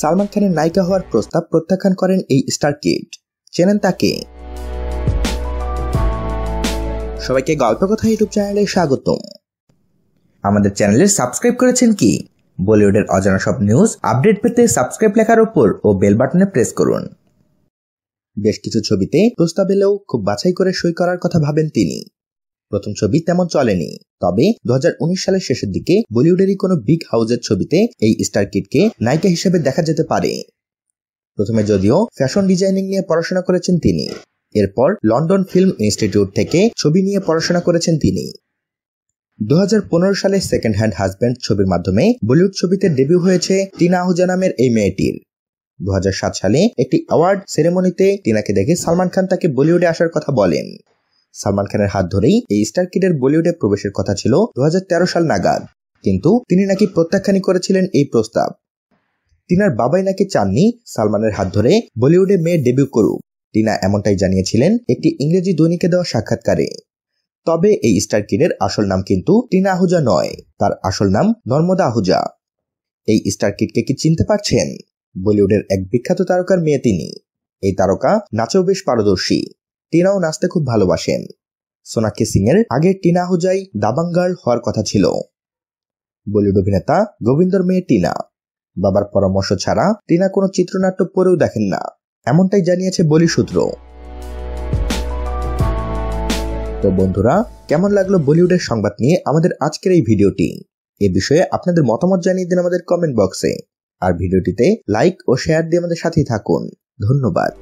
সালমান খানের নায়িকা হওয়ার প্রস্তাব প্রত্যাখ্যান করেন এই স্টার কিড চেনেন তাকে। সবাইকে গল্প কথা ইউটিউব চ্যানেলে স্বাগতম। আমাদের চ্যানেলে সাবস্ক্রাইব করেছেন কি? বলিউডের অজানা সব নিউজ, আপডেট পেতে সাবস্ক্রাইব লেখার উপর ও বেল বাটনে প্রেস করুন। বেশ কিছু ছবিতে প্রস্তাব এলেও খুব বাছাই করে সই করার কথা ভাবেন তিনি। প্রথম ছবি তেমন চলেনি। তবে দু হাজার উনিশ সালের শেষের দিকে বলিউডেরই কোনো বিগ হাউজের ছবিতে এই স্টার কিডকে নায়িকা হিসেবে দেখা যেতে পারে। প্রথমে যদিও ফ্যাশন ডিজাইনিং নিয়ে পড়াশোনা করেছেন তিনি। এরপর লন্ডন ফিল্ম ইনস্টিটিউট থেকে ছবি নিয়ে পড়াশোনা করেছেন তিনি। দু হাজার পনেরো সালে সেকেন্ড হ্যান্ড হাজব্যান্ড ছবির মাধ্যমে বলিউড ছবিতে ডেবিউ হয়েছে টিনা আহুজা নামের এই মেয়েটির। দু হাজার সাত সালে একটি অ্যাওয়ার্ড সেরেমনিতে টিনাকে দেখে সালমান খান তাকে বলিউডে আসার কথা বলেন। সালমান খানের হাত ধরেই এই স্টার কিডের বলিউডে প্রবেশের কথা ছিল দু হাজার তেরো সাল নাগাদ। কিন্তু তিনি নাকি প্রত্যাখ্যানই করেছিলেন এই প্রস্তাব। টিনার বাবাই নাকি চাননি সালমানের হাত ধরে বলিউডে মেয়ে ডেবিউ করুক। টিনা এমনটাই জানিয়েছিলেন একটি ইংরেজি দৈনিকে দেওয়া সাক্ষাৎকারে। তবে এই স্টার কিডের আসল নাম কিন্তু টিনা আহুজা নয়, তার আসল নাম নর্মদা আহুজা। এই স্টার কিডকে কি চিনতে পারছেন? বলিউডের এক বিখ্যাত তারকার মেয়ে তিনি। এই তারকা নাচেও বেশ পারদর্শী। টিনাও নাচতে খুব ভালোবাসেন। সোনাক্ষী সিং এর আগে টিনা আহুজাই দাবাং গার্ল হওয়ার কথা ছিল। বলিউড অভিনেতা গোবিন্দর মেয়ে টিনা। বাবার পরামর্শ ছাড়া টিনা কোনো চিত্রনাট্য পরেও দেখেন না। এমনটাই জানিয়েছে বলি সূত্র। তো বন্ধুরা, কেমন লাগল বলিউডের সংবাদ নিয়ে আমাদের আজকের এই ভিডিওটি? এ বিষয়ে আপনাদের মতামত জানিয়ে দিন আমাদের কমেন্ট বক্সে আর ভিডিওটিতে লাইক ও শেয়ার দিয়ে আমাদের সাথেই থাকুন। ধন্যবাদ।